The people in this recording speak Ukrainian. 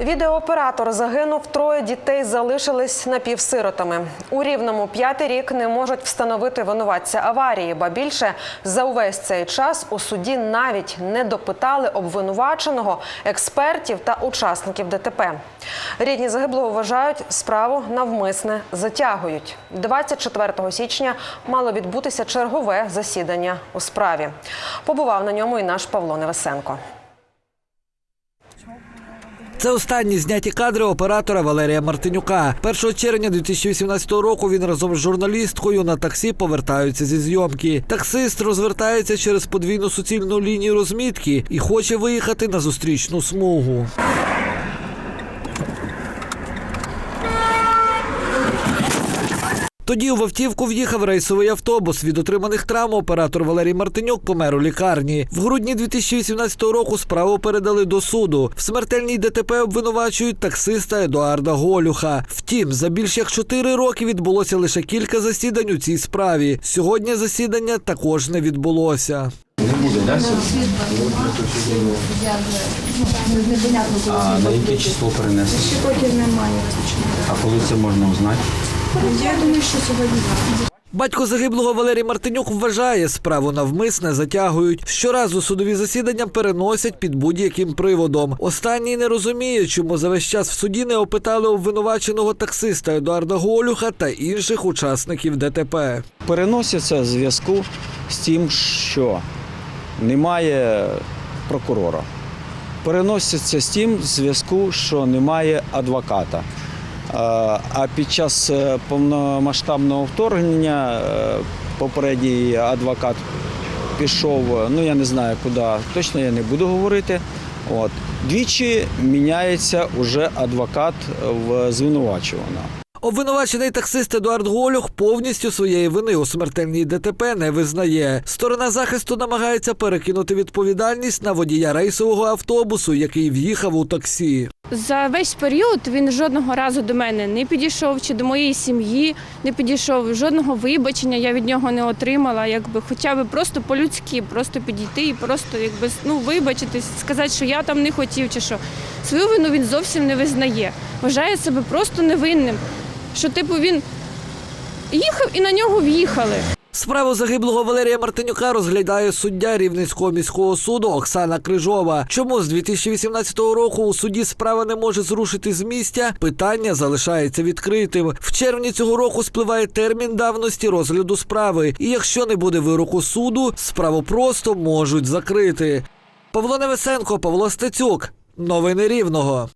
Відеооператор загинув, троє дітей залишились напівсиротами. У рівному п'ятий рік не можуть встановити винуватця аварії, ба більше за увесь цей час у суді навіть не допитали обвинуваченого експертів та учасників ДТП. Рідні загиблого вважають, справу навмисне затягують. 24 січня мало відбутися чергове засідання у справі. Побував на ньому і наш Павло Невесенко. Це останні зняті кадри оператора Валерія Мартинюка. 1 червня 2018 року він разом з журналісткою на таксі повертаються зі зйомки. Таксист розвертається через подвійну суцільну лінію розмітки і хоче виїхати на зустрічну смугу. Тоді в автівку в'їхав рейсовий автобус. Від отриманих травм оператор Валерій Мартинюк помер у лікарні. В грудні 2018 року справу передали до суду. В смертельній ДТП обвинувачують таксиста Едуарда Голюха. Втім, за більш як чотири роки відбулося лише кілька засідань у цій справі. Сьогодні засідання також не відбулося. Не буде, да? А на яке число перенесли? Поки немає. А коли це можна узнати? Я думаю, що сьогодні. Батько загиблого Валерій Мартинюк вважає, справу навмисне затягують. Щоразу судові засідання переносять під будь-яким приводом. Останній не розуміє, чому за весь час в суді не опитали обвинуваченого таксиста Едуарда Голюха та інших учасників ДТП. переносяться в зв'язку з тим, що немає прокурора. Переносяться з тим в зв'язку, що немає адвоката. А під час е, повномасштабного вторгнення е, попередній адвокат пішов, е, ну я не знаю куди, точно я не буду говорити. От. Двічі міняється уже адвокат в звинувачуваного. Обвинувачений таксист Едуард Голюх повністю своєї вини у смертельній ДТП не визнає. Сторона захисту намагається перекинути відповідальність на водія рейсового автобусу, який в'їхав у таксі. За весь період він жодного разу до мене не підійшов чи до моєї сім'ї не підійшов. Жодного вибачення я від нього не отримала. Якби хоча б просто по-людськи, просто підійти і просто якби ну вибачитись, сказати, що я там не хотів, чи що свою вину він зовсім не визнає. Вважає себе просто невинним. Що типу він їхав і на нього в'їхали. Справу загиблого Валерія Мартинюка розглядає суддя Рівненського міського суду Оксана Крижова. Чому з 2018 року у суді справа не може зрушити з місця? Питання залишається відкритим. В червні цього року спливає термін давності розгляду справи. І якщо не буде вироку суду, справу просто можуть закрити. Павло Невесенко, Павло Стецюк. Новини Рівного.